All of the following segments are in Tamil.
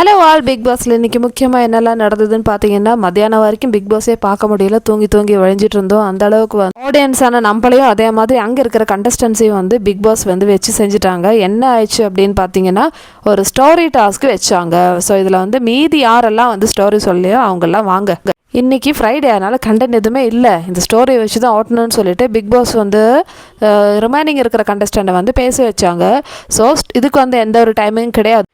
ஹலோ ஆல் பிக் பாஸில் இன்றைக்கி முக்கியமாக என்னெல்லாம் நடந்ததுன்னு பார்த்தீங்கன்னா மத்தியானம் வரைக்கும் பிக் பாஸே பார்க்க முடியல. தூங்கி தூங்கி வழிஞ்சிட்டு இருந்தோம். அந்த அளவுக்கு வந்து ஆடியன்ஸான நம்மளையும் அதே மாதிரி அங்கே இருக்கிற கண்டஸ்டன்ஸையும் வந்து பிக் பாஸ் வந்து வச்சு செஞ்சுட்டாங்க. என்ன ஆயிடுச்சு அப்படின்னு பார்த்தீங்கன்னா ஒரு ஸ்டோரி டாஸ்க் வச்சாங்க. ஸோ இதில் வந்து மீதி யாரெல்லாம் வந்து ஸ்டோரி சொல்லியோ அவங்கெல்லாம் வாங்க. இன்றைக்கி ஃப்ரைடே அதனால் கண்டென்ட் எதுவுமே இல்லை. இந்த ஸ்டோரி வச்சு தான் ஓட்டணும்னு சொல்லிட்டு பிக் பாஸ் வந்து ரிமைனிங் இருக்கிற கண்டஸ்டண்ட்டை வந்து பேச வச்சாங்க. ஸோ இதுக்கு வந்து எந்த ஒரு டைமிங் கிடையாது.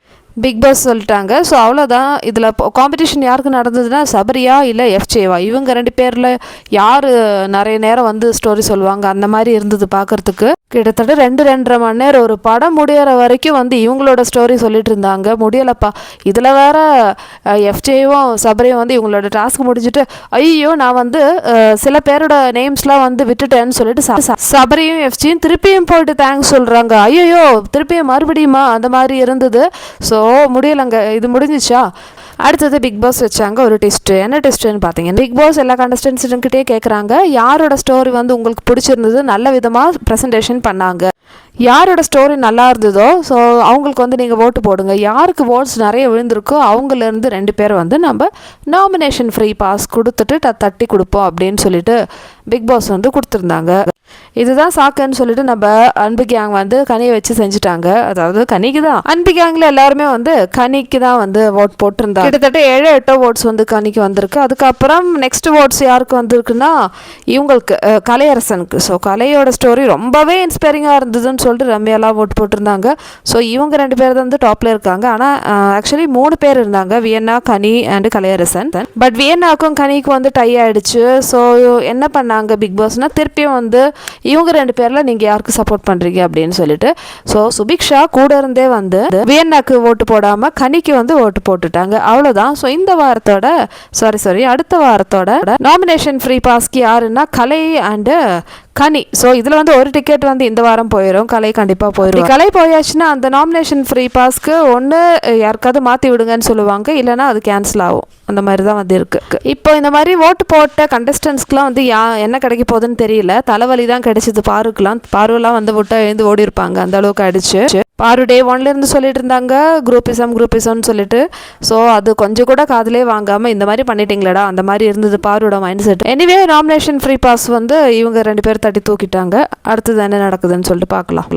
பிக் பாஸ் சொல்லிட்டாங்க. ஸோ அவ்வளோதான் இதில் காம்படிஷன் யாருக்கு நடந்ததுன்னா சபரியா இல்லை எஃப்ஜேவா இவங்க ரெண்டு பேரில் யார் நிறைய நேரம் வந்து ஸ்டோரி சொல்லுவாங்க? அந்த மாதிரி இருந்தது பார்க்கறதுக்கு கிட்டத்தட்ட ரெண்டு ரெண்டரை மணி நேரம் ஒரு படம் முடியிற வரைக்கும் வந்து இவங்களோட ஸ்டோரி சொல்லிட்டு இருந்தாங்க. முடியலப்பா. இதில் வேற எஃப்ஜேவும் சபரியும் வந்து இவங்களோட டாஸ்க் முடிஞ்சுட்டு ஐயோ நான் வந்து சில பேரோட நேம்ஸ்லாம் வந்து விட்டுட்டேன்னு சொல்லிட்டு ச- ச- சபரியும் எஃப்ஜியும் திருப்பியும் போயிட்டு தேங்க்ஸ் சொல்கிறாங்க ஐயோ திருப்பியும் மறுபடியுமா? அந்த மாதிரி இருந்தது. ஸோ முடியலைங்க. இது முடிஞ்சிச்சா? அடுத்தது பிக் பாஸ் வச்சாங்க ஒரு டெஸ்ட் என்ன டெஸ்ட்டுன்னு பார்த்தீங்கன்னா பிக் பாஸ் எல்லா கண்டஸ்டன்ஸ்கிட்டே கேட்குறாங்க யாரோட ஸ்டோரி வந்து உங்களுக்கு பிடிச்சிருந்தது நல்ல விதமாக ப்ரெசன்டேஷன் பண்ணாங்க? யாரோட ஸ்டோரி நல்லா இருந்ததோ ஸோ அவங்களுக்கு வந்து நீங்கள் ஓட்டு போடுங்க. யாருக்கு ஓட்ஸ் நிறைய விழுந்திருக்கோ அவங்கலேருந்து ரெண்டு பேர் வந்து நம்ம நாமினேஷன் ஃப்ரீ பாஸ் கொடுத்துட்டு த- தட்டி கொடுப்போம் அப்படின்னு சொல்லிட்டு பிக் பாஸ் வந்து கொடுத்துருந்தாங்க. இதுதான் சாக்குன்னு சொல்லிட்டு நம்ம அன்பு கேங் வந்து கனியை வச்சு செஞ்சுட்டாங்க. அதாவது கனிக்கு தான். அன்பு கேங்கில் எல்லாருமே வந்து கனிக்கு தான் வந்து ஓட் போட்டிருந்தாங்க கிட்டத்தட்ட ஏழு எட்டோ ஓட்ஸ் வந்து கனிக்கு வந்திருக்கு. அதுக்கப்புறம் நெக்ஸ்ட் ஓட்ஸ் யாருக்கு வந்திருக்குன்னா இவங்களுக்கு கலையரசனுக்கு. ஸோ கலையோட ஸ்டோரி ரொம்பவே இன்ஸ்பைரிங்காக இருந்ததுன்னு சொல்லிட்டு ரம்யாலாம் ஓட் போட்டிருந்தாங்க. ஸோ இவங்க ரெண்டு பேர் தான் வந்து டாப்ல இருக்காங்க. ஆனால் ஆக்சுவலி மூணு பேர் இருந்தாங்க. Vienna Kani and Kalaiyarasan. But வியன்னாக்கும் கனிக்கும் வந்து டை ஆயிடுச்சு. ஸோ என்ன பண்ணாங்க பிக் பாஸ்னா திருப்பியும் வந்து இவங்க ரெண்டு பேர்ல நீங்க யாருக்கு சப்போர்ட் பண்றீங்க அப்படின்னு சொல்லிட்டு ஸோ சுபிக்ஷா கூட இருந்தே வந்து வியன்னாக்கு ஓட்டு போடாம கனிக்கு வந்து ஓட்டு போட்டுட்டாங்க. அவ்வளவுதான். ஸோ இந்த வாரத்தோட சாரி சாரி அடுத்த வாரத்தோட நாமினேஷன் ஃப்ரீ பாஸ்க்கு யாருன்னா கலை அண்டு கனி ஸோ இதில் வந்து ஒரு டிக்கெட் வந்து இந்த வாரம் போயிடும் கலை கண்டிப்பாக போயிடும் கலை போயாச்சுன்னா அந்த நாமினேஷன் ஃப்ரீ பாஸ்க்கு ஒன்று யாருக்காவது மாற்றி விடுங்கன்னு சொல்லுவாங்க. இல்லைன்னா அது கேன்சல் ஆகும். அந்த மாதிரி தான் வந்து இருக்கு. இப்போ இந்த மாதிரி ஓட்டு போட்ட கண்டஸ்டன்ஸ்க்குலாம் வந்து யா என்ன கிடைக்க போகுதுன்னு தெரியல. தலைவலி தான் கிடைச்சது. பாருக்குலாம் பாருலாம் வந்து விட்டா எழுந்து ஓடி இருப்பாங்க அந்த அளவுக்கு ஆயிடுச்சு பாரு டே ஒன்லேருந்து சொல்லிட்டு இருந்தாங்க குரூப்பிசம் குரூப்பிசம்னு சொல்லிட்டு. ஸோ அது கொஞ்சம் கூட காதலே வாங்காமல் இந்த மாதிரி பண்ணிட்டீங்களடா அந்த மாதிரி இருந்தது பாரோட mindset anyway nomination free pass வந்து இவங்க ரெண்டு பேர் தட்டி தூக்கிட்டாங்க. அடுத்தது என்ன நடக்குதுன்னு சொல்லிட்டு பார்க்கலாம்.